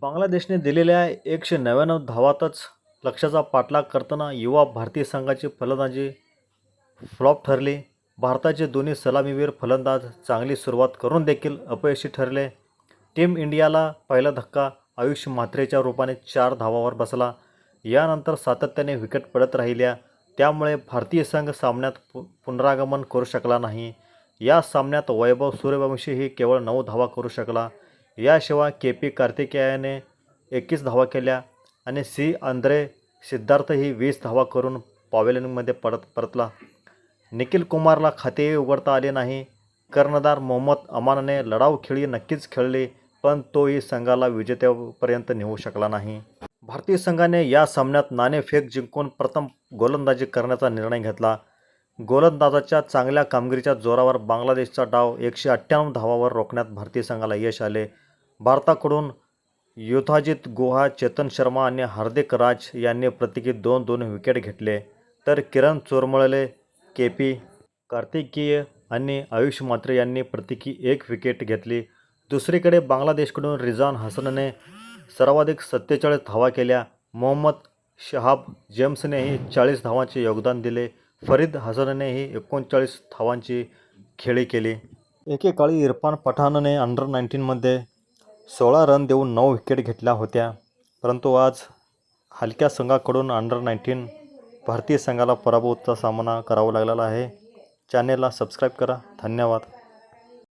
बांगलादेशने दिलेल्या एकशे नव्याण्णव धावातच लक्ष्याचा पाठलाग करताना युवा भारतीय संघाची फलंदाजी फ्लॉप ठरली. भारताचे दोन्ही सलामीवीर फलंदाज चांगली सुरुवात करून देखील अपयशी ठरले. टीम इंडियाला पहिला धक्का आयुष म्हात्रेच्या रूपाने चार धावावर बसला. यानंतर सातत्याने विकेट पडत राहिल्या. त्यामुळे भारतीय संघ सामन्यात पु पुनरागमन करू शकला नाही. या सामन्यात वैभव सूर्यवंशीही केवळ नऊ धावा करू शकला. याशिवाय के पी कार्तिकेयाने एकवीस धावा केल्या आणि सी आंद्रे सिद्धार्थही वीस धावा करून पॉवेलियनमध्ये परत परतला. निखिल कुमारला खातेही उघडता आले नाही. कर्णधार मोहम्मद अमानने लढाऊ खेळी नक्कीच खेळली पण तोही संघाला विजेत्यापर्यंत नेऊ शकला नाही. भारतीय संघाने या सामन्यात नाणेफेक जिंकून प्रथम गोलंदाजी करण्याचा निर्णय घेतला. गोलंदाजाच्या चांगल्या कामगिरीच्या जोरावर बांगलादेशचा डाव एकशे अठ्ठ्याण्णव धावावर रोखण्यात भारतीय संघाला यश आले. भारताकडून युथाजित गुहा चेतन शर्मा आणि हार्दिक राज यांनी प्रत्येकी दोन दोन विकेट घेतले. तर किरण चोरमळले के पी कार्तिकीय आणि आयुष मात्रे यांनी प्रत्येकी एक विकेट घेतली. दुसरीकडे बांगलादेशकडून रिझान हसनने सर्वाधिक सत्तेचाळीस धावा केल्या. मोहम्मद शहाब जेम्सनेही चाळीस धावांचे योगदान दिले. फरीद हसननेही एकोणचाळीस धावांची खेळी केली. एकेकाळी इरफान पठाणने अंडर नाईन्टीनमध्ये सोळा रन देऊन नऊ विकेट घेतल्या होत्या. परंतु आज हलक्या संघाकडून अंडर नाईन्टीन भारतीय संघाला पराभूतचा सामना करावा लागलेला आहे. चॅनेलला सबस्क्राईब करा. धन्यवाद.